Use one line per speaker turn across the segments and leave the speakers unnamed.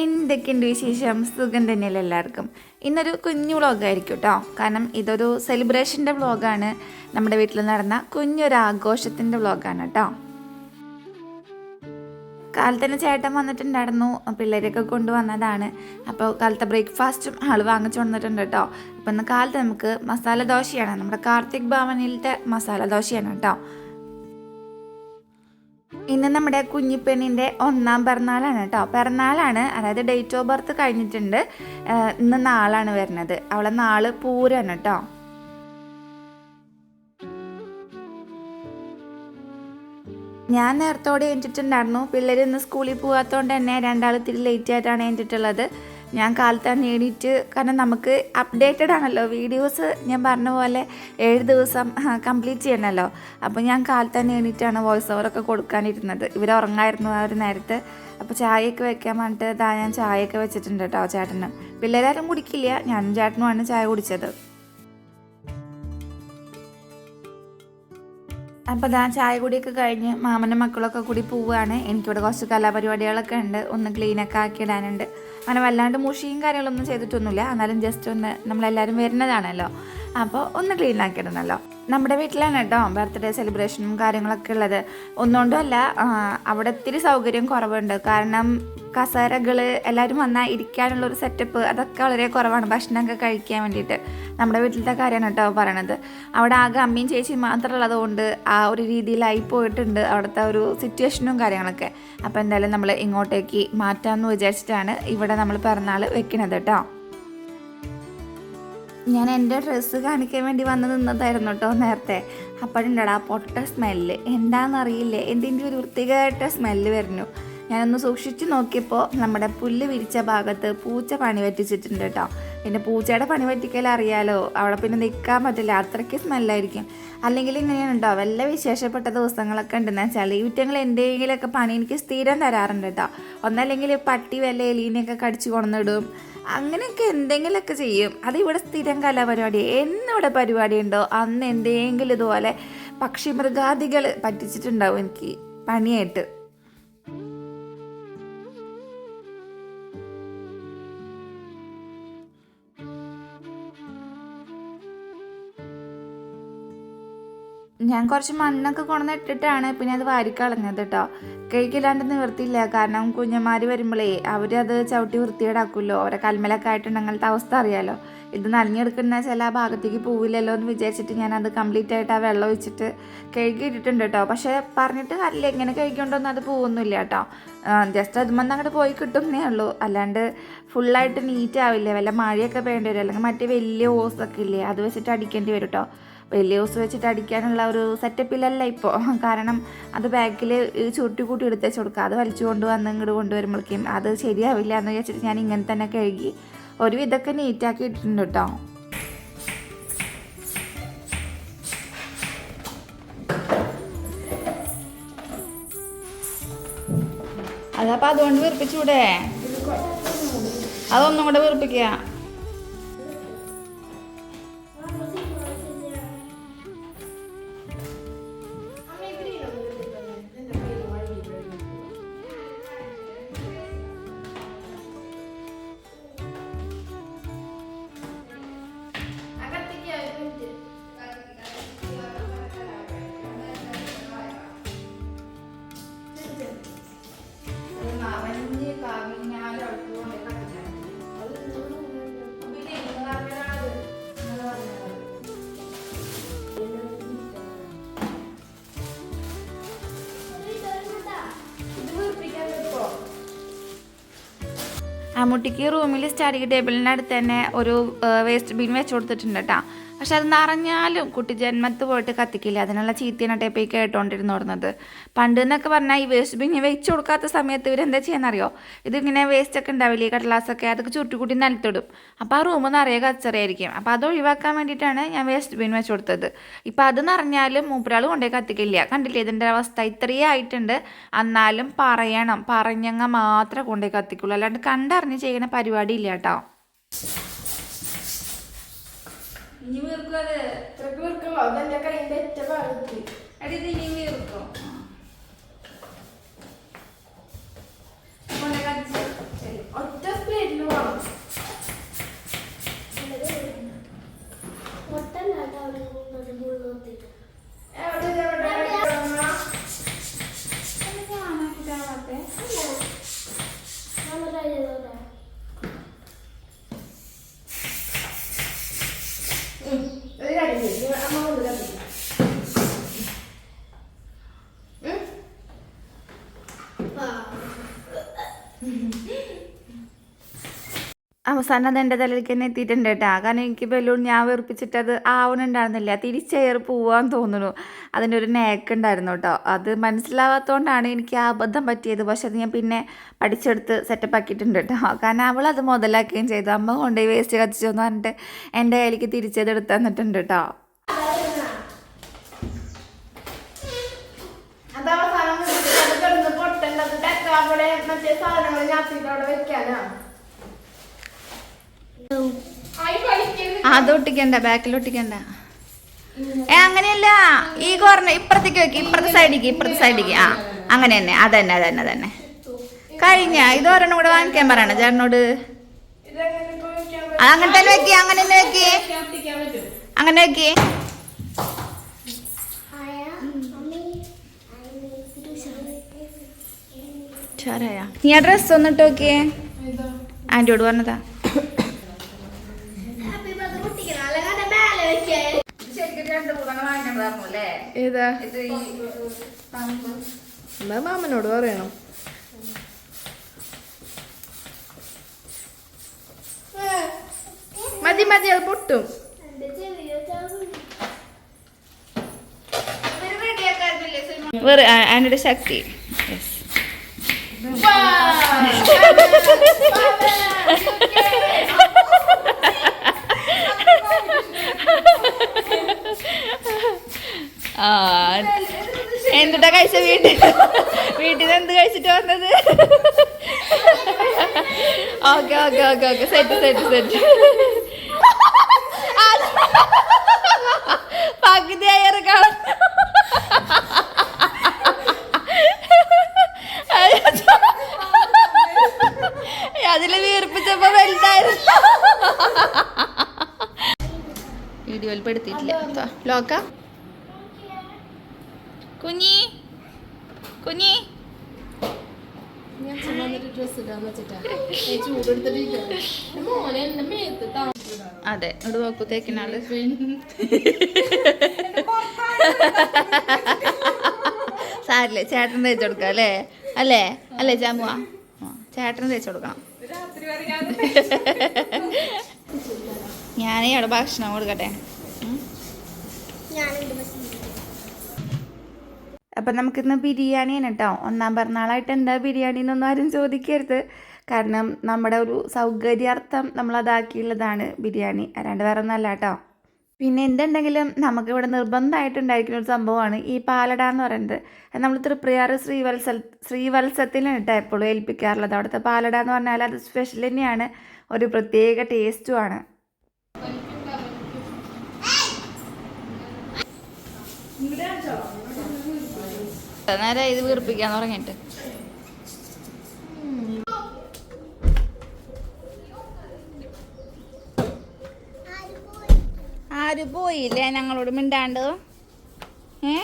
എന്തൊക്കെയുണ്ട് വിശേഷം? സുഖം തന്നെയല്ലേ എല്ലാവർക്കും? ഇന്നൊരു കുഞ്ഞു വ്ളോഗായിരിക്കും കേട്ടോ കാരണം ഇതൊരു സെലിബ്രേഷന്റെ വ്ളോഗാണ്. നമ്മുടെ വീട്ടിൽ നടന്ന കുഞ്ഞൊരു ആഘോഷത്തിന്റെ വ്ളോഗാണ് കേട്ടോ കാലത്തന്നെ ചേട്ടൻ വന്നിട്ടുണ്ടായിരുന്നു. പിള്ളേരെയൊക്കെ കൊണ്ടുവന്നതാണ്. അപ്പോൾ കാലത്തെ ബ്രേക്ക്ഫാസ്റ്റും ആൾ വാങ്ങിച്ചു വന്നിട്ടുണ്ട് കേട്ടോ അപ്പോൾ ഇന്ന് കാലത്ത് നമുക്ക് മസാല ദോശയാണ്. നമ്മുടെ കാർത്തിക് ഭവനിലത്തെ മസാല ദോശയാണ് കേട്ടോ ഇന്ന് നമ്മുടെ കുഞ്ഞിപ്പെണ്ണിന്റെ ഒന്നാം പിറന്നാളാണ് കേട്ടോ. പിറന്നാളാണ് അതായത് ഡേറ്റ് ഓഫ് ബർത്ത് കഴിഞ്ഞിട്ടുണ്ട്. ഇന്ന് നാളാണ് വരുന്നത്. അവളെ നാൾ പൂരാണ് കേട്ടോ. ഞാൻ നേരത്തോടെ എഴുതിട്ടുണ്ടായിരുന്നു പിള്ളേർ ഇന്ന് സ്കൂളിൽ പോകാത്തതുകൊണ്ട് തന്നെ രണ്ടാൾ ലേറ്റ് ആയിട്ടാണ് എഴുതിട്ടുള്ളത് ഞാൻ കാലത്താണ് എണീറ്റ് കാരണം നമുക്ക് അപ്ഡേറ്റഡ് ആണല്ലോ. വീഡിയോസ് ഞാൻ പറഞ്ഞ പോലെ ഏഴ് ദിവസം കംപ്ലീറ്റ് ചെയ്യണമല്ലോ അപ്പോൾ ഞാൻ കാലത്താണ് എണീറ്റാണ് വോയിസ് ഓവറൊക്കെ കൊടുക്കാനിരുന്നത്. ഇവർ ഉറങ്ങായിരുന്നു ആ ഒരു നേരത്ത്. അപ്പോൾ ചായയൊക്കെ വെക്കാൻ പറഞ്ഞിട്ട് ഇതാ ഞാൻ ചായയൊക്കെ വെച്ചിട്ടുണ്ട് കേട്ടോ ചേട്ടന്. പിള്ളേരാരും കുടിക്കില്ല. ഞാനും ചേട്ടനുമാണ് ചായ കുടിച്ചത്. അപ്പോൾ ഞാൻ ചായ കുടിയൊക്കെ കഴിഞ്ഞ് മാമനും മക്കളൊക്കെ കൂടി പോവുകയാണ് എനിക്കിവിടെ കുറച്ച് കലാപരിപാടികളൊക്കെ ഉണ്ട്. ഒന്ന് ക്ലീനൊക്കെ ആക്കിയിടാനുണ്ട് അങ്ങനെ വല്ലാണ്ട് മുഷിയും കാര്യങ്ങളൊന്നും ചെയ്തിട്ടൊന്നുമില്ല. എന്നാലും ജസ്റ്റ് ഒന്ന് നമ്മളെല്ലാവരും വരുന്നതാണല്ലോ. അപ്പോൾ ഒന്ന് ക്ലീൻ ആക്കിയിടണമല്ലോ നമ്മുടെ വീട്ടിലാണ് കേട്ടോ ബർത്ത്ഡേ സെലിബ്രേഷനും കാര്യങ്ങളൊക്കെ ഉള്ളത്. ഒന്നുകൊണ്ടുമല്ല അവിടെ ഇത്തിരി സൗകര്യം കുറവുണ്ട്. കാരണം കസേരകൾ എല്ലാവരും വന്നാൽ ഇരിക്കാനുള്ള ഒരു സെറ്റപ്പ് അതൊക്കെ വളരെ കുറവാണ്. ഭക്ഷണമൊക്കെ കഴിക്കാൻ വേണ്ടിയിട്ട്. നമ്മുടെ വീട്ടിലത്തെ കാര്യമാണ് കേട്ടോ പറയണത്. അവിടെ ആകെ അമ്മയും ചേച്ചിയും മാത്രമുള്ളത് കൊണ്ട് ആ ഒരു രീതിയിലായി പോയിട്ടുണ്ട് അവിടുത്തെ ഒരു സിറ്റുവേഷനും കാര്യങ്ങളൊക്കെ. അപ്പോൾ എന്തായാലും നമ്മൾ ഇങ്ങോട്ടേക്ക് മാറ്റാമെന്ന് വിചാരിച്ചിട്ടാണ് ഇവിടെ നമ്മൾ പിറന്നാൾ വെക്കണത് കേട്ടോ ഞാൻ എന്റെ ഡ്രസ്സ് കാണിക്കാൻ വേണ്ടി വന്ന് നിന്നതായിരുന്നു കേട്ടോ നേരത്തെ. അപ്പോഴുണ്ടടാ പൊട്ട സ്മെല്ല്. എന്താണെന്നറിയില്ലേ എന്തിന്റെ ഒരു വൃത്തികേട്ട സ്മെല്ല് വരുന്നു. ഞാനൊന്ന് സൂക്ഷിച്ച് നോക്കിയപ്പോൾ നമ്മുടെ പുല്ല് വിരിച്ച ഭാഗത്ത് പൂച്ച പണി പറ്റിച്ചിട്ടുണ്ട് കേട്ടോ. പിന്നെ പൂച്ചയുടെ പണി പറ്റിക്കൽ അറിയാലോ? അവിടെ പിന്നെ നിൽക്കാൻ പറ്റില്ല. അത്രയ്ക്ക് സ്മെല്ലായിരിക്കും. അല്ലെങ്കിൽ ഇങ്ങനെയാണ് കേട്ടോ വല്ല വിശേഷപ്പെട്ട ദിവസങ്ങളൊക്കെ ഉണ്ടെന്ന് വെച്ചാൽ ഈ വിറ്റങ്ങൾ എന്തെങ്കിലുമൊക്കെ പണി എനിക്ക് സ്ഥിരം തരാറുണ്ട് കേട്ടോ. ഒന്നല്ലെങ്കിൽ പട്ടി വല്ല എലീനെയൊക്കെ കടിച്ചു കൊണ്ടിടും അങ്ങനെയൊക്കെ എന്തെങ്കിലുമൊക്കെ ചെയ്യും. അത് ഇവിടെ സ്ഥിരം കലാപരിപാടി. എന്നിവിടെ പരിപാടി ഉണ്ടോ അന്ന് എന്തെങ്കിലും ഇതുപോലെ പക്ഷി മൃഗാദികൾ പറ്റിച്ചിട്ടുണ്ടാവും എനിക്ക് പണിയായിട്ട് ഞാൻ കുറച്ച് മണ്ണൊക്കെ കൊണ്ടുവന്നിട്ടിട്ടാണ് പിന്നെ അത് വാരിക്കളഞ്ഞത് കേട്ടോ കഴിക്കില്ലാണ്ട് നിവർത്തിയില്ല. കാരണം കുഞ്ഞന്മാർ വരുമ്പോഴേ അവരത് ചവിട്ടി വൃത്തികേടാക്കുമല്ലോ. അവരെ കൽമലൊക്കെ ആയിട്ടുണ്ടെങ്കിലത്തെ അവസ്ഥ അറിയാലോ. ഇത് നനഞ്ഞെടുക്കുന്ന ചില ഭാഗത്തേക്ക് പോവില്ലല്ലോ എന്ന് വിചാരിച്ചിട്ട് ഞാൻ അത് കംപ്ലീറ്റ് ആയിട്ട് ആ വെള്ളം ഒഴിച്ചിട്ട് കഴുകി ഇട്ടിട്ടുണ്ട് കേട്ടോ പക്ഷേ പറഞ്ഞിട്ട് കാര്യമില്ല. എങ്ങനെ കഴുകിക്കൊണ്ടൊന്നും അത് പോകുന്നില്ല കേട്ടോ ജസ്റ്റ് അതുമെന്ന് അങ്ങോട്ട് പോയി കിട്ടുന്നേ ഉള്ളൂ. അല്ലാണ്ട് ഫുള്ളായിട്ട് നീറ്റ് ആവില്ല. വല്ല മഴയൊക്കെ വേണ്ടി വരും. അല്ലെങ്കിൽ മറ്റേ വലിയ ഓസൊക്കെ ഇല്ലേ അത് വെച്ചിട്ട് അടിക്കേണ്ടി വരും കേട്ടോ വലിയ ഓസ് വെച്ചിട്ട് അടിക്കാനുള്ള ഒരു സെറ്റപ്പിലല്ല ഇപ്പോൾ കാരണം അത് ബാക്കിൽ ചുരുട്ടി കൂട്ടി എടുത്തേച്ച് കൊടുക്കുക അത് വലിച്ചു കൊണ്ടുവന്ന് ഇങ്ങോട്ട് കൊണ്ടുവരുമ്പോഴേക്കും അത് ശരിയാവില്ല എന്ന് വെച്ചിട്ട് ഞാൻ ഇങ്ങനെ തന്നെ കഴുകി ഒരു ഇതൊക്കെ നീറ്റാക്കി ഇട്ടിട്ടുണ്ട് കേട്ടോ അതപ്പോൾ അതുകൊണ്ട് വീർപ്പിച്ചൂടെ? അതൊന്നും കൂടെ വീർപ്പിക്കുക അമ്മൂട്ടിക്ക് റൂമിൽ സ്റ്റഡി ടേബിളിന്റെ അടുത്ത് തന്നെ ഒരു വേസ്റ്റ് ബിൻ വെച്ച് കൊടുത്തിട്ടുണ്ട് കേട്ടോ പക്ഷെ അത് നിറഞ്ഞാലും കുട്ടി ജന്മത്ത് പോയിട്ട് കത്തിക്കില്ല. അതിനുള്ള ചീത്തയാണ് ഈ കേട്ടോണ്ടിരുന്നു പറഞ്ഞത് പണ്ട് എന്നൊക്കെ പറഞ്ഞാൽ ഈ വേസ്റ്റ് ബിൻ വെച്ച് കൊടുക്കാത്ത സമയത്ത് ഇവരെന്താ ചെയ്യാന്നറിയോ? ഇതിങ്ങനെ വേസ്റ്റ് ഒക്കെ ഉണ്ടാവില്ലേ കടലാസൊക്കെ? അതൊക്കെ ചുരുട്ടിക്കൂട്ടി നിലത്തിടും. അപ്പോൾ ആ റൂം നിറയെ കച്ചറയായിരിക്കും. അപ്പോൾ അത് ഒഴിവാക്കാൻ വേണ്ടിയിട്ടാണ് ഞാൻ വേസ്റ്റ് ബിൻ വെച്ച് കൊടുത്തത്. ഇപ്പം അത് നിറഞ്ഞാലും മൂപ്പരാൾ കൊണ്ടുപോയി കത്തിക്കില്ല. കണ്ടില്ലേ? ഇതിന്റെ അവസ്ഥ ഇത്രയും ആയിട്ടുണ്ട്. എന്നാലും പറയണം. പറഞ്ഞങ്ങ മാത്രമേ കൊണ്ടുപോയി കത്തിക്കുള്ളൂ. അല്ലാണ്ട് കണ്ടറിഞ്ഞ് ചെയ്യുന്ന പരിപാടി ഇല്ല കേട്ടോ. ഇനി വീർക്കാതെ
ഇത്രക്ക് വീർക്കുമോ അതെന്റെ കൈന്റെ ഒറ്റ ഭാഗത്ത്.
അടി ഇത് ഇനി വീർക്കും. ഒറ്റ സ്പ്ലേറ്റിൽ വേണം എവിടെ എവിടെ അവസാനം അത് എന്റെ തലയിലേക്ക് തന്നെ എത്തിയിട്ടുണ്ട് കേട്ടോ. കാരണം എനിക്ക് ബലൂൺ ഞാൻ വെറുപ്പിച്ചിട്ട് അത് ആവണുണ്ടായിരുന്നില്ല. തിരിച്ചേറി പോവാൻ തോന്നുന്നു. അതിന്റെ ഒരു നേക്ക് ഉണ്ടായിരുന്നു കേട്ടോ. അത് മനസ്സിലാവാത്തതുകൊണ്ടാണ് എനിക്ക് ആ അബദ്ധം പറ്റിയത്. പക്ഷെ അത് ഞാൻ പിന്നെ പഠിച്ചെടുത്ത് സെറ്റപ്പ് ആക്കിയിട്ടുണ്ട് കേട്ടോ. കാരണം അവൾ അത് മുതലാക്കുകയും ചെയ്തു. അമ്മ കൊണ്ടുപോയി വേസ്റ്റ് കത്തിച്ചു എന്ന് പറഞ്ഞിട്ട് എന്റെ കയ്യിലേക്ക് തിരിച്ചത് എടുത്തു തന്നിട്ടുണ്ട് കേട്ടോ.
ടെട്രാവിടെ മറ്റേ സാധനങ്ങൾ ഞാൻ അവിടെ വെക്കാനാ. ആയി
ബാക്കിലൊട്ടിക്കണ്ട ഏ അങ്ങനെയല്ല ഈ കോർണർ ഇപ്പുറത്തേക്ക് വെക്ക് ഇപ്പുറത്തെ സൈഡിക്ക് ഇപ്പുറത്തെ സൈഡിക്ക് ആ അങ്ങനെ തന്നെ അതന്നെ അതന്നെ അതന്നെ കഴിഞ്ഞ ഇത് ഒരെണ്ണം കൂടെ വാങ്ങിക്കാൻ പറയണ ചേട്ടനോട് അങ്ങനെ തന്നെ വെക്കി അങ്ങനെ തന്നെ വെക്കി അങ്ങനെ വെക്കി ചാരായ നീ ആ ഡ്രസ് ഒന്നിട്ട് നോക്കിയേ ആന്റിയോട് പറഞ്ഞതാ
ഏതാ? എന്നാ മാമനോട് പറയണം. മതി മതി അത് പൊട്ടും.
വെറു ആന്റിയുടെ ശക്തി. ആ എന്തുട്ടാ കഴിച്ച വീട്ടിൽ? വീട്ടിൽ നിന്ന് എന്ത് കഴിച്ചിട്ട് വന്നത്? Okay okay okay okay. Set set set. പകുതി അയറ് അതിൽ വീർപ്പിച്ചപ്പോ വലുതായിരുന്നു. വീഡിയോയിൽ പെടുത്തിയിട്ടില്ല. ലോക്ക കുഞ്ഞി കുഞ്ഞി
ഡ്രസ് ഇടാൻ വെച്ചിട്ടാ ചൂടെടുത്തിട്ട് മോനെ എന്നെ മേത്ത് താമസിടാ
അതെ ഇവിടെ നോക്കൂ തേക്കിനാൾ. സാരില്ലേ? ചേട്ടൻ തേച്ച് കൊടുക്കാം അല്ലേ? അല്ലേ? അല്ലേ ജാമുവാ? ചേട്ടൻ തേച്ച് കൊടുക്കണം. ഞാനേ അവിടെ ഭക്ഷണം കൊടുക്കട്ടെ. അപ്പം നമുക്കിന്ന് ബിരിയാണിയാണ് കേട്ടോ. ഒന്നാം പിറന്നാളായിട്ട് എന്താ ബിരിയാണി എന്നൊന്നും ആരും ചോദിക്കരുത്. കാരണം നമ്മുടെ ഒരു സൗകര്യാർത്ഥം നമ്മളതാക്കിയുള്ളതാണ് ബിരിയാണി. അല്ലാണ്ട് വേറെ ഒന്നല്ല കേട്ടോ. പിന്നെ എന്തുണ്ടെങ്കിലും നമുക്കിവിടെ നിർബന്ധമായിട്ടുണ്ടായിരിക്കുന്ന ഒരു സംഭവമാണ് ഈ പാലട എന്ന് പറയുന്നത്. അത് നമ്മൾ തൃപ്രിയാർ ശ്രീവത്സ ശ്രീവത്സത്തിലാണ് കേട്ടോ എപ്പോഴും ഏൽപ്പിക്കാറുള്ളത്. അവിടുത്തെ പാലട എന്ന് പറഞ്ഞാൽ അത് സ്പെഷ്യൽ തന്നെയാണ്. ഒരു പ്രത്യേക ടേസ്റ്റുമാണ് നേരെ ഇത് വീർപ്പിക്കാന്ന് തുടങ്ങിയിട്ട് ആര് പോയില്ലേ ഞങ്ങളോട് മിണ്ടാണ്ട്? ഏ?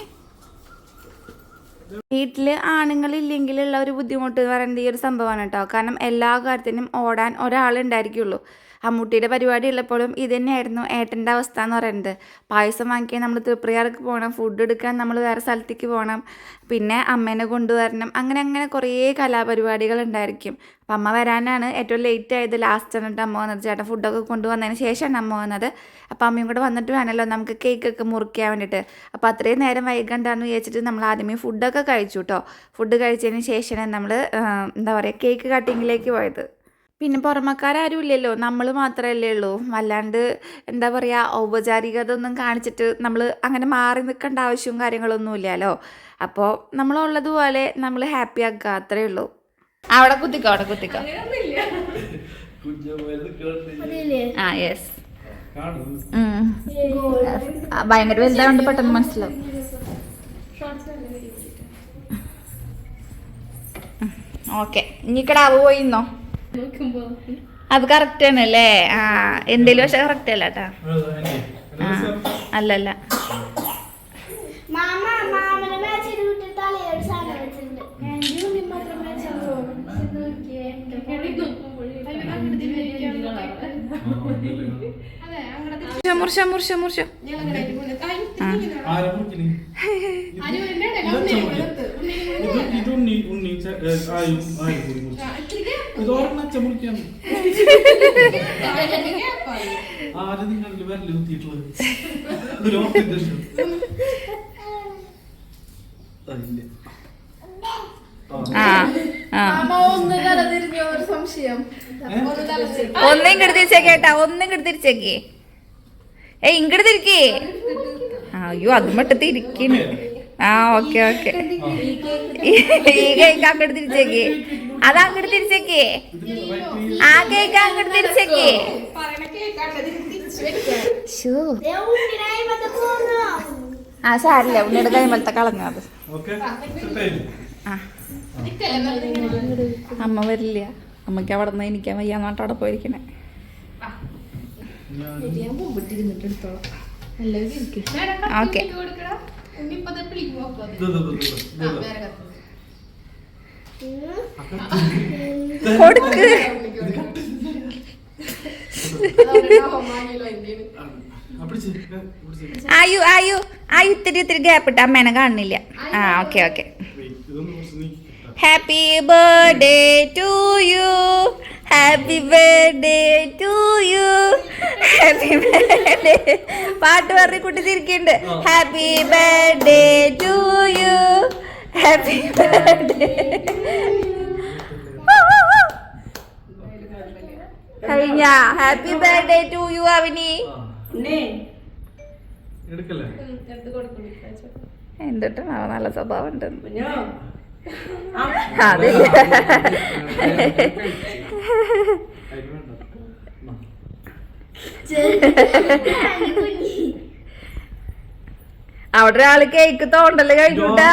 ഇല്ലെങ്കിൽ ഉള്ള ഒരു ബുദ്ധിമുട്ട് എന്ന് പറയുന്നത് ഈ ഒരു സംഭവമാണ് കേട്ടോ. കാരണം എല്ലാ കാര്യത്തിനും ഓടാൻ ഒരാളുണ്ടായിരിക്കുള്ളൂ അമ്മൂട്ടിയുടെ പരിപാടി ഉള്ളപ്പോഴും ഇത് തന്നെയായിരുന്നു ഏട്ടന്റെ അവസ്ഥ എന്ന് പറയുന്നത്. പായസം വാങ്ങിക്കാൻ നമ്മൾ തൃപ്രിയാർക്ക് പോകണം ഫുഡ് എടുക്കാൻ നമ്മൾ വേറെ സ്ഥലത്തേക്ക് പോകണം പിന്നെ അമ്മേനെ കൊണ്ടുവരണം അങ്ങനെ അങ്ങനെ കുറേ കലാപരിപാടികൾ ഉണ്ടായിരിക്കും. അപ്പം അമ്മ വരാനാണ് ഏറ്റവും ലേറ്റ് ആയത്. ലാസ്റ്റ് വന്നിട്ട് അമ്മ വന്നത്. ചേട്ടൻ ഫുഡൊക്കെ കൊണ്ടുവന്നതിന് ശേഷമാണ് അമ്മ വന്നത്. അപ്പോൾ അമ്മയും കൂടെ വന്നിട്ട് വേണമല്ലോ നമുക്ക് കേക്കൊക്കെ മുറിക്കാൻ വേണ്ടിയിട്ട്. അപ്പോൾ അത്രയും നേരം വൈകണ്ടാന്ന് വിചാരിച്ചിട്ട് നമ്മൾ ആദ്യമേ ഫുഡൊക്കെ കഴിച്ചു കേട്ടോ. ഫുഡ് കഴിച്ചതിന് ശേഷമാണ് നമ്മൾ എന്താ പറയുക കേക്ക് കട്ടിങ്ങിലേക്ക് പോയത്. പിന്നെ പുറമക്കാരും ഇല്ലല്ലോ നമ്മൾ മാത്രമല്ലേ ഉള്ളൂ. വല്ലാണ്ട് എന്താ പറയുക ഔപചാരികത ഒന്നും കാണിച്ചിട്ട് നമ്മൾ അങ്ങനെ മാറി നിൽക്കേണ്ട ആവശ്യവും കാര്യങ്ങളൊന്നും ഇല്ലല്ലോ. അപ്പോൾ നമ്മളുള്ളതുപോലെ നമ്മൾ ഹാപ്പി ആക്കുക അത്രേ ഉള്ളൂ. അവിടെ കുത്തിക്കോ അവിടെ കുത്തിക്കോ. ആ യെസ് ഭയങ്കര വലുതായോണ്ട് പെട്ടെന്ന് മനസ്സിലാവും. ഓക്കെ. ഇനി കിടാവ് പോയിന്നോ അത് കറക്റ്റ് ആണ് അല്ലേ ആ എന്തേലും പക്ഷെ കറക്റ്റ് അല്ല കേട്ടാ ആ അല്ലല്ല.
മാമ മാമനെ മാച്ച് ചെയ്ത് വിട്ടിട്ട് തലയൊരു സാധനം വെച്ചിട്ടുണ്ട്
ആന്റിയും നീ മാത്രം മേടിച്ചോ അതെ അങ്ങോട്ട്
മുർഷ മുർഷ മുർഷ
ഞങ്ങളങ്ങനെ പോകുന്നത്
ആരാ മുറിക്കൽ? ഇത് ഇത് ഉണ്ണി ഉണ്ണി ആയി ആയും മുറിച്ചു. ഒരെണ്ണം ആര് നിങ്ങളിൽ
ഒന്ന് തല ഒരു സംശയം. ഒന്ന് തല
ഒന്നും ഇങ്ങോട്ട് തിരിച്ചേക്കേട്ടാ ഒന്നും ഇങ്ങോട്ട് തിരിച്ചേക്കേ ഏയ് ഇങ്ങോട്ട് തിരിക്കേ. അയ്യോ അത് മട്ട് തിരിക്കുന്നു ആ ഓക്കെ ഓക്കെ. ഈ കേക്ക് അങ്ങോട്ട് തിരിച്ചേക്കേ. അത് അങ്ങോട്ട് തിരിച്ചേക്കേ. ആ കേക്ക് അങ്ങോട്ട് തിരിച്ചേക്കേ. ആ സാരില്ല ഉണ്ണിയുടെ കൈമലത്തെ
കളഞ്ഞത്
അമ്മ വരില്ല. അമ്മയ്ക്ക് അവിടെ നിന്ന് എനിക്കാൻ വയ്യാന്നോട്ട് അവിടെ പോയിരിക്കണേ. ഓക്കെ. കൊടുക്ക്. ആയു ആയു ആയു ഇത്തിരി ഇത്തിരി ഗ്യാപ്പ് ഇട്ട് അമ്മേനെ കാണുന്നില്ല. ആ okay okay. Happy birthday to you happy birthday to you happy birthday പാട്ട് പറഞ്ഞ് കുട്ടി തിരിക്കുന്നുണ്ട് happy birthday to you happy birthday കഴിഞ്ഞ. Happy birthday to you Avani
ആ. എടുക്കല്ലേ?
ഉം, എടുത്ത് കൊടുക്കും ഇപ്പോ.
എന്തിട്ടാ നല്ല സ്വഭാവം ഉണ്ടെന്ന്. അതെ
അതിന് വേണ്ട എന്നാ.
അവിടെ ഒരാൾ കേക്ക് തോണ്ടൽ കഴിഞ്ഞൂട്ടാ?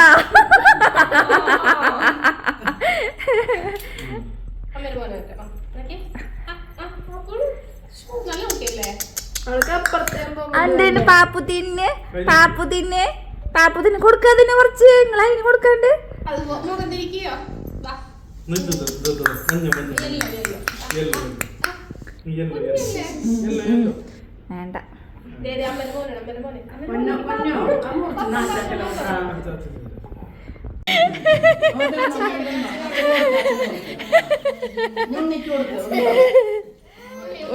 അന്തേന് പാപ്പു തിന്നെ പാപ്പു തിന്നെ പാപ്പു തിന്നെ കൊടുക്കാതിന് കുറച്ച് നിങ്ങൾ അതിന് കൊടുക്കാണ്ട്
അത് തിരിക്കുകയോ?
വേണ്ട.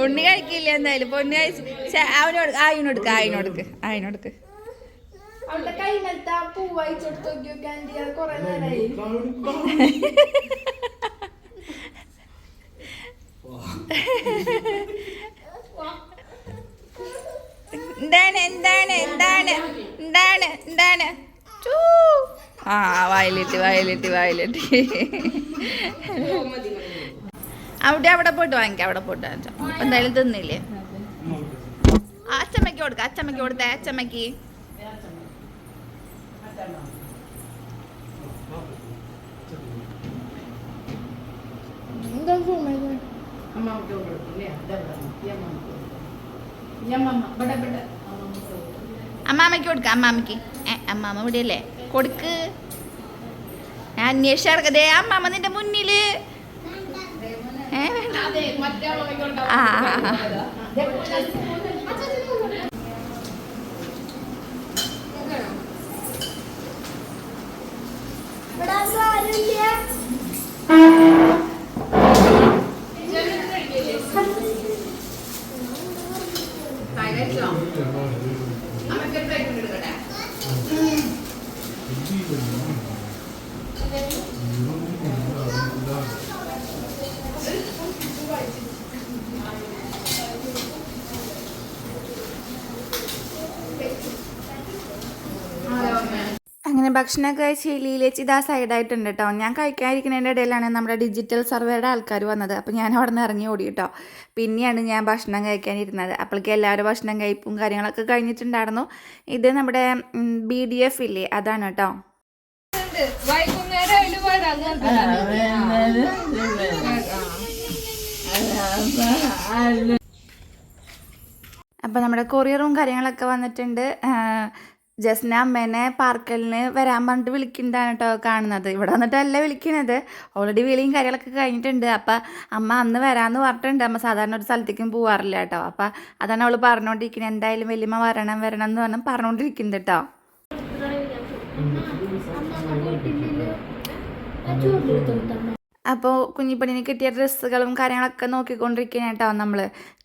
ഉണ്ണി കഴിക്കില്ല എന്തായാലും. പൊന്നു കഴിച്ച് അവനോട് ആയിനോടുക്ക് ആയിനോടുക്ക് ആയിനോടുക്ക്
അവളുടെ കൈമലത്തെ ആ പൂ വായിച്ചെടുത്ത് നോക്കി നോക്കി ആന്റി അത് കുറെ നേരമായി
എന്താണ് എന്താണ് എന്താണ് എന്താണ് എന്താണ്? ആ വയലിട്ട് വയലിട്ട് വയലിട്ട്. അവിടെ അവിടെ പോയിട്ട് വാങ്ങിക്കാം അവിടെ പോയിട്ട് വാങ്ങിക്കാം. എന്തായാലും തിന്നില്ലേ? ആ അച്ചമ്മയ്ക്ക് കൊടുക്ക അച്ചമ്മയ്ക്ക് കൊടുത്തേ അച്ചമ്മയ്ക്ക്.
ചെയ്തേ?
അമ്മാമ്മയ്ക്ക് കൊടുക്ക അമ്മാമ്മയ്ക്ക്. ഏ അമ്മാമ്മ ഇവിടെയല്ലേ? കൊടുക്ക്. ഞാൻ അന്വേഷിച്ച് നടക്കതേ അമ്മാമ്മ നിന്റെ മുന്നിൽ. ഏ വേണ്ട. ആ, ആ, ആ.
ഇവിടെ ആരും ആരുമില്ല
ജനലിൽ കഴിക്കില്ലേ? അമ്മയ്ക്ക്
ഭക്ഷണമൊക്കെ ശൈലിയിൽ ഇതാ സൈഡായിട്ടുണ്ട് കേട്ടോ ഞാൻ കഴിക്കാതിരിക്കുന്നതിന്റെ ഇടയിലാണ് നമ്മുടെ ഡിജിറ്റൽ സർവേയുടെ ആൾക്കാർ വന്നത്. അപ്പോൾ ഞാൻ അവിടെ നിന്ന് ഇറങ്ങി ഓടി കേട്ടോ പിന്നെയാണ് ഞാൻ ഭക്ഷണം കഴിക്കാനിരുന്നത്. അപ്പോഴേക്ക് എല്ലാവരും ഭക്ഷണം കഴിപ്പും കാര്യങ്ങളൊക്കെ കഴിഞ്ഞിട്ടുണ്ടായിരുന്നു. ഇത് നമ്മുടെ ബി ഡി എഫ് ഇല്ലേ? അതാണ് കേട്ടോ
അപ്പം
അപ്പോൾ നമ്മുടെ കൊറിയറും കാര്യങ്ങളൊക്കെ വന്നിട്ടുണ്ട്. ജസ്ന അമ്മേനെ പാർക്കലിന് വരാൻ പറഞ്ഞിട്ട് വിളിക്കുന്നുണ്ടാണ് കേട്ടോ കാണുന്നത്. ഇവിടെ വന്നിട്ടല്ല വിളിക്കണത്. ഓൾറെഡി വിളിയും കാര്യങ്ങളൊക്കെ കഴിഞ്ഞിട്ടുണ്ട്. അപ്പം അമ്മ അന്ന് വരാമെന്ന് പറഞ്ഞിട്ടുണ്ട്. അമ്മ സാധാരണ ഒരു സ്ഥലത്തേക്കും പോവാറില്ല കേട്ടോ അപ്പം അതാണ് അവൾ പറഞ്ഞുകൊണ്ടിരിക്കുന്നത് എന്തായാലും വലിയമ്മ വരണം വരണം എന്ന് പറഞ്ഞ് പറഞ്ഞുകൊണ്ടിരിക്കുന്നത് കേട്ടോ അപ്പോൾ കുഞ്ഞിപ്പണിന് കിട്ടിയ ഡ്രസ്സുകളും കാര്യങ്ങളൊക്കെ നോക്കിക്കൊണ്ടിരിക്കുന്ന കേട്ടോ നമ്മൾ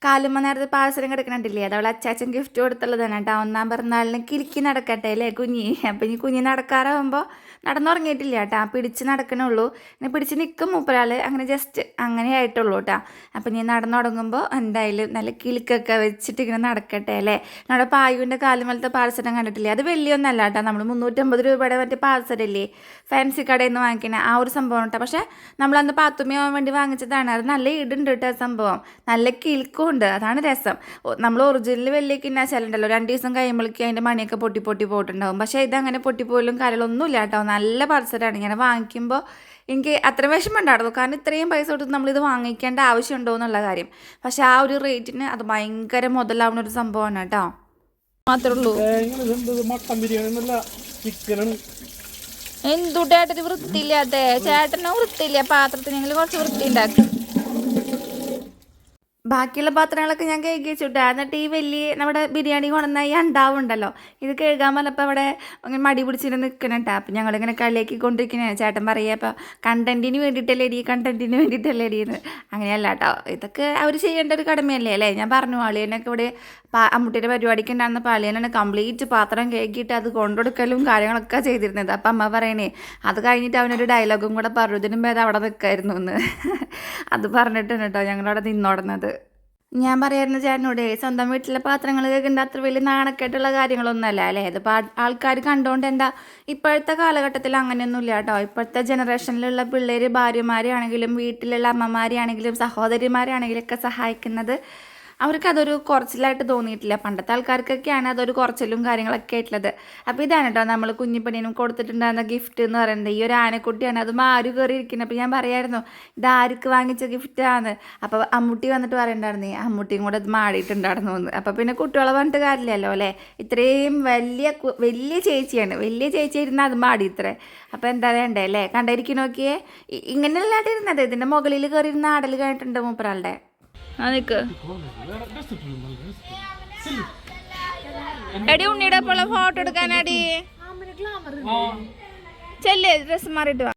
കാലുമ്മ നേരത്തെ പാഴ്സലും കിടക്കണില്ലേ അത് അച്ചാച്ചൻ ഗിഫ്റ്റ് കൊടുത്തുള്ളതാണ് കേട്ടോ. ഒന്നാം പിറന്നാളിന് കിരിക്കി നടക്കട്ടെ അല്ലേ കുഞ്ഞി? അപ്പം ഇനി കുഞ്ഞി നടക്കാറാകുമ്പോൾ നടന്നുറങ്ങിയിട്ടില്ല കേട്ടോ. പിടിച്ച് നടക്കണുള്ളൂ ഇനി പിടിച്ച് നിൽക്കും മൂപ്പരാൾ അങ്ങനെ ജസ്റ്റ് അങ്ങനെ ആയിട്ടുള്ളൂ കേട്ടോ. അപ്പം ഇനി നടന്നു തുടങ്ങുമ്പോൾ എന്തായാലും നല്ല കിലുക്കൊക്കെ വെച്ചിട്ട് ഇങ്ങനെ നടക്കട്ടെ അല്ലേ? നമ്മുടെ പായുവിന്റെ കാലുമലത്തെ പാഴ്സലും കണ്ടിട്ടില്ലേ? അത് വലിയൊന്നല്ല കേട്ടോ. നമ്മൾ മുന്നൂറ്റമ്പത് രൂപയുടെ മറ്റേ പാഴ്സലല്ലേ ഫാൻസി കടയിൽ നിന്ന് വാങ്ങിക്കണ ആ ഒരു സംഭവം കേട്ടോ. പക്ഷേ നമ്മളന്ന് പാത്തുമ്മയാവാൻ വേണ്ടി വാങ്ങിച്ചതാണ്. അത് നല്ല ഇടുണ്ട് കേട്ടോ സംഭവം. നല്ല കിൽക്കും ഉണ്ട്. അതാണ് രസം. നമ്മൾ ഒറിജിനൽ വലിയ കിന്നാശാലുണ്ടല്ലോ രണ്ട് ദിവസം കഴിയുമ്പോഴേക്കും അതിന്റെ മണിയൊക്കെ പൊട്ടി പൊട്ടി പോയിട്ടുണ്ടാവും. പക്ഷേ ഇതങ്ങനെ പൊട്ടിപ്പോലും കാര്യങ്ങളൊന്നും ഇല്ല കേട്ടോ. നല്ല പർസലാണ് ഇങ്ങനെ വാങ്ങിക്കുമ്പോൾ എനിക്ക് അത്ര വിഷമം ഉണ്ടായിരുന്നു കാരണം ഇത്രയും പൈസ കൊടുത്ത് നമ്മളിത് വാങ്ങിക്കേണ്ട ആവശ്യമുണ്ടോ എന്നുള്ള കാര്യം. പക്ഷേ ആ ഒരു റേറ്റിന് അത് ഭയങ്കര മുതലാവുന്ന ഒരു സംഭവമാണ് കേട്ടോ. മാത്രമേ ഉള്ളൂ
മട്ടൻ ബിരിയാണി ചിക്കനാണ്
എന്തുട്ടേട്ടന് വൃത്തിയില്ലാത്ത ചേട്ടന് വൃത്തിയില്ല. പാത്രത്തിനെങ്കിലും കുറച്ച് വൃത്തി ഉണ്ടാക്കും. ബാക്കിയുള്ള പാത്രങ്ങളൊക്കെ ഞാൻ കഴുകി വെച്ചിട്ട്. എന്നിട്ട് ഈ വലിയ നമ്മുടെ ബിരിയാണി കൊണ്ടുവന്ന ഈ അണ്ടാവുണ്ടല്ലോ. ഇത് കഴുകാൻ വന്നപ്പോൾ അവിടെ അങ്ങനെ മടി പിടിച്ചിട്ട് നിൽക്കണട്ടാ അപ്പം ഞങ്ങളിങ്ങനെ കളിയാക്കി കൊണ്ടിരിക്കണേ. ചേട്ടൻ പറയുക അപ്പോൾ കണ്ടന്റിന് വേണ്ടിയിട്ടല്ലേ ഇടി? കണ്ടന്റിന് വേണ്ടിയിട്ടല്ലേ ഇടിയെന്ന്? അങ്ങനെയല്ല കേട്ടോ. ഇതൊക്കെ അവർ ചെയ്യേണ്ട ഒരു കടമയല്ലേ അല്ലേ? ഞാൻ പറഞ്ഞു ആളിയനൊക്കെ ഇവിടെ അമ്മൂട്ടിയുടെ പരിപാടിക്ക് ഉണ്ടായിരുന്ന പള്ളിയനാണ് കംപ്ലീറ്റ് പാത്രം കേക്കിയിട്ട് അത് കൊണ്ടുകൊടുക്കലും കാര്യങ്ങളൊക്കെ ചെയ്തിരുന്നത്. അപ്പം അമ്മ പറയണേ അത് കഴിഞ്ഞിട്ട് അവനൊരു ഡയലോഗും കൂടെ പറഞ്ഞു. ഇതിനും ഭേദം അവിടെ നിൽക്കായിരുന്നു എന്ന്. അത് പറഞ്ഞിട്ടുണ്ട് കേട്ടോ ഞങ്ങളവിടെ നിന്നോടുന്നത്. ഞാൻ പറയായിരുന്നു ചേട്ടനോട് സ്വന്തം വീട്ടിലെ പാത്രങ്ങൾ കേൾക്കേണ്ട അത്ര വലിയ നാണക്കേട്ടുള്ള കാര്യങ്ങളൊന്നുമല്ല അല്ലേ? ഇതിപ്പോൾ ആൾക്കാർ കണ്ടുകൊണ്ട് എന്താ ഇപ്പോഴത്തെ കാലഘട്ടത്തിൽ അങ്ങനെയൊന്നുമില്ല കേട്ടോ. ഇപ്പോഴത്തെ ജനറേഷനിലുള്ള പിള്ളേർ ഭാര്യമാരാണെങ്കിലും വീട്ടിലുള്ള അമ്മമാരാണെങ്കിലും സഹോദരിമാരാണെങ്കിലും ഒക്കെ സഹായിക്കുന്നത് അവർക്ക് അതൊരു കുറച്ചിലായിട്ട് തോന്നിയിട്ടില്ല. പണ്ടത്തെ ആൾക്കാർക്കൊക്കെയാണ് അതൊരു കുറച്ചിലും കാര്യങ്ങളൊക്കെ ആയിട്ടുള്ളത്. അപ്പോൾ ഇതാണ് കേട്ടോ നമ്മൾ കുഞ്ഞിപ്പണിനും കൊടുത്തിട്ടുണ്ടായിരുന്ന ഗിഫ്റ്റ് എന്ന് പറയുന്നത്. ഈ ഒരു ആനക്കുട്ടിയാണ്. അത് മാരു കയറി ഇരിക്കുന്നത് അപ്പോൾ ഞാൻ പറയായിരുന്നു ഇത് ആർക്ക് വാങ്ങിച്ച ഗിഫ്റ്റാണ് അപ്പോൾ അമ്മൂട്ടി വന്നിട്ട് പറയണ്ടായിരുന്നേ അമ്മൂട്ടിയും കൂടെ ഇത് മാടിയിട്ടുണ്ടായിരുന്നു എന്ന്. അപ്പോൾ പിന്നെ കുട്ടികളെ പറഞ്ഞിട്ട് കാര്യമില്ലല്ലോ അല്ലേ? ഇത്രയും വലിയ വലിയ ചേച്ചിയാണ്. വലിയ ചേച്ചി ഇരുന്ന് അത് മാടി ഇത്രേ. അപ്പോൾ എന്താ വേണ്ടേ അല്ലേ? കണ്ടിരിക്കണോക്കിയേ ഇ- ഇങ്ങനെയല്ലാണ്ട് ഇരുന്നത്? ഇതിന്റെ മുകളിൽ കയറി ഇരുന്ന് ആടൽ കഴിഞ്ഞിട്ടുണ്ട് മൂപ്പരാളുടെ. ആ എടി ഉണ്ണിയുടെ ഒപ്പമുള്ള ഫോട്ടോ എടുക്കാനടി. ചെല്ലേ ഡ്രസ് മാറിയിട്ട് വാ.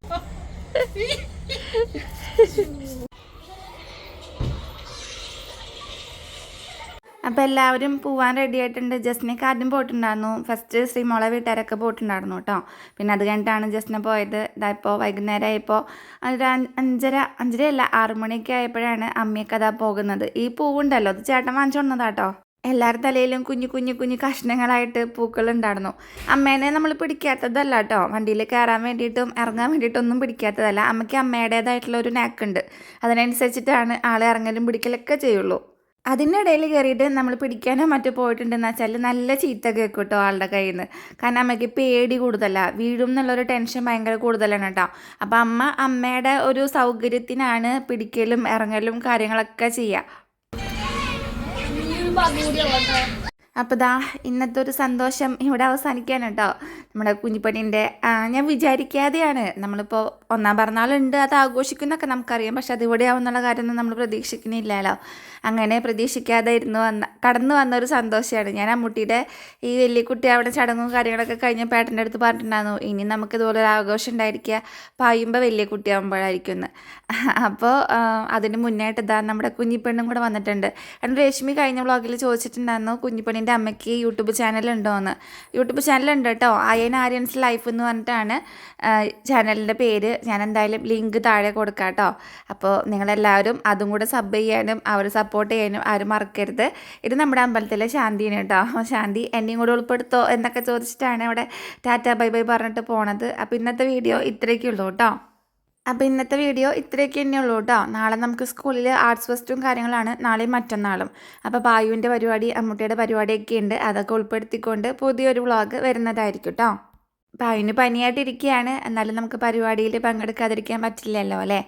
അപ്പോൾ എല്ലാവരും പോവാൻ റെഡി ആയിട്ടുണ്ട്. ജസ്നയ്ക്ക് ആദ്യം പോയിട്ടുണ്ടായിരുന്നു. ഫസ്റ്റ് ശ്രീമോളെ വീട്ടുകാരൊക്കെ പോയിട്ടുണ്ടായിരുന്നു കേട്ടോ പിന്നെ അത് കഴിഞ്ഞിട്ടാണ് ജസ്ന പോയത്. ഇതാ ഇപ്പോൾ വൈകുന്നേരം ആയപ്പോൾ ഒരു അഞ്ച് അഞ്ചര അഞ്ചരയല്ല ആറുമണിയൊക്കെ ആയപ്പോഴാണ് അമ്മയൊക്കെ അതാ പോകുന്നത്. ഈ പൂവുണ്ടല്ലോ അത് ചേട്ടൻ വാങ്ങിച്ചു കേട്ടോ എല്ലാവരുടെ തലയിലും കുഞ്ഞു കുഞ്ഞു കുഞ്ഞു കഷ്ണങ്ങളായിട്ട് പൂക്കൾ ഉണ്ടായിരുന്നു. അമ്മേനെ നമ്മൾ പിടിക്കാത്തതല്ല കേട്ടോ വണ്ടിയിൽ കയറാൻ വേണ്ടിയിട്ടും ഇറങ്ങാൻ വേണ്ടിയിട്ടും ഒന്നും പിടിക്കാത്തതല്ല. അമ്മയ്ക്ക് അമ്മയുടേതായിട്ടുള്ള ഒരു നാക്കുണ്ട് അതിനനുസരിച്ചിട്ടാണ് ആളെ ഇറങ്ങലും പിടിക്കലൊക്കെ ചെയ്യുള്ളൂ. അതിനിടയിൽ കയറിയിട്ട് നമ്മൾ പിടിക്കാനോ മറ്റോ പോയിട്ടുണ്ടെന്ന് വെച്ചാൽ നല്ല ചീത്ത കേൾക്കും കേട്ടോ ആളുടെ കയ്യിൽ നിന്ന് കാരണം അമ്മയ്ക്ക് പേടി കൂടുതലാണ് വീഴും എന്നുള്ളൊരു ടെൻഷൻ ഭയങ്കര കൂടുതലാണ് കേട്ടോ. അപ്പോൾ അമ്മ അമ്മയുടെ ഒരു സൗകര്യത്തിനാണ് പിടിക്കലും ഇറങ്ങലും കാര്യങ്ങളൊക്കെ ചെയ്യുക. അപ്പോൾ ദാ ഇന്നത്തെ ഒരു സന്തോഷം ഇവിടെ അവസാനിക്കാൻ കേട്ടോ. നമ്മുടെ കുഞ്ഞിപ്പണിന്റെ ഞാൻ വിചാരിക്കാതെയാണ്. നമ്മളിപ്പോൾ ഒന്നാം പിറന്നാളുണ്ട് അത് ആഘോഷിക്കുന്നൊക്കെ നമുക്കറിയാം. പക്ഷെ അത് ഇവിടെ ആവുന്നുള്ള കാര്യമൊന്നും നമ്മൾ പ്രതീക്ഷിക്കുന്നില്ലല്ലോ. അങ്ങനെ പ്രതീക്ഷിക്കാതെ ഇരുന്ന് വന്ന കടന്നു വന്ന ഒരു സന്തോഷമാണ് ഞാൻ അമ്മൂട്ടിയുടെ ഈ വലിയ കുട്ടി അവിടെ ചടങ്ങും കാര്യങ്ങളൊക്കെ കഴിഞ്ഞ പേട്ടന്റെ അടുത്ത് പറഞ്ഞിട്ടുണ്ടായിരുന്നു ഇനി നമുക്ക് ഇതുപോലെ ഒരു ആഘോഷം ഉണ്ടായിരിക്കുക. പായുമ്പോൾ വലിയ കുട്ടിയാകുമ്പോഴായിരിക്കും എന്ന്. അപ്പോൾ അതിന് മുന്നായിട്ട് ഇതാ നമ്മുടെ കുഞ്ഞിപ്പെണ്ണും കൂടെ വന്നിട്ടുണ്ട്. കാരണം രശ്മി കഴിഞ്ഞ ബ്ലോഗിൽ ചോദിച്ചിട്ടുണ്ടായിരുന്നു കുഞ്ഞിപ്പെണ്ണിന്റെ അമ്മയ്ക്ക് യൂട്യൂബ് ചാനൽ ഉണ്ടോ എന്ന് യൂട്യൂബ് ചാനലുണ്ട് കേട്ടോ. അയൻ ആര്യൻസ് ലൈഫ് എന്ന് പറഞ്ഞിട്ടാണ് ചാനലിന്റെ പേര്. ഞാൻ എന്തായാലും ലിങ്ക് താഴെ കൊടുക്കാം കേട്ടോ. അപ്പോൾ നിങ്ങളെല്ലാവരും അതും കൂടെ സബ് ചെയ്യാനും അവർ സപ്പോർട്ട് ചെയ്യാനും ആരും മറക്കരുത്. ഇത് നമ്മുടെ അമ്പലത്തിലെ ശാന്തിയാണ് കേട്ടോ. ശാന്തി എന്നെയും കൂടെ ഉൾപ്പെടുത്തോ എന്നൊക്കെ ചോദിച്ചിട്ടാണ് അവിടെ ടാറ്റ ബൈ ബൈ പറഞ്ഞിട്ട് പോണത്. അപ്പോൾ ഇന്നത്തെ വീഡിയോ ഇത്രയൊക്കെ ഉള്ളൂ കേട്ടോ. അപ്പോൾ ഇന്നത്തെ വീഡിയോ ഇത്രയൊക്കെ തന്നെ ഉള്ളൂ കേട്ടോ നാളെ നമുക്ക് സ്കൂളിൽ ആർട്സ് ഫെസ്റ്റും കാര്യങ്ങളാണ്. നാളെയും മറ്റന്നാളും. അപ്പോൾ പായുവിന്റെ പരിപാടി അമ്മൂട്ടിയുടെ പരിപാടിയൊക്കെ ഉണ്ട്. അതൊക്കെ ഉൾപ്പെടുത്തിക്കൊണ്ട് പുതിയൊരു വ്ളോഗ് വരുന്നതായിരിക്കും കേട്ടോ പായുവിന് പനിയായിട്ടിരിക്കുകയാണ് എന്നാലും നമുക്ക് പരിപാടിയിൽ പങ്കെടുക്കാതിരിക്കാൻ പറ്റില്ലല്ലോ അല്ലേ?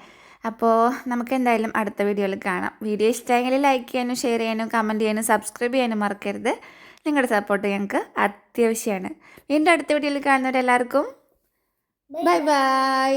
അപ്പോൾ നമുക്ക് എന്തായാലും അടുത്ത വീഡിയോയിൽ കാണാം. വീഡിയോ ഇഷ്ടമെങ്കിൽ ലൈക്ക് ചെയ്യാനും ഷെയർ ചെയ്യാനും കമന്റ് ചെയ്യാനും സബ്സ്ക്രൈബ് ചെയ്യാനും മറക്കരുത്. നിങ്ങളുടെ സപ്പോർട്ട് ഞങ്ങൾക്ക് അത്യാവശ്യമാണ്. വീണ്ടും അടുത്ത വീഡിയോയിൽ കാണുന്നവരെല്ലാവർക്കും ബൈ ബൈ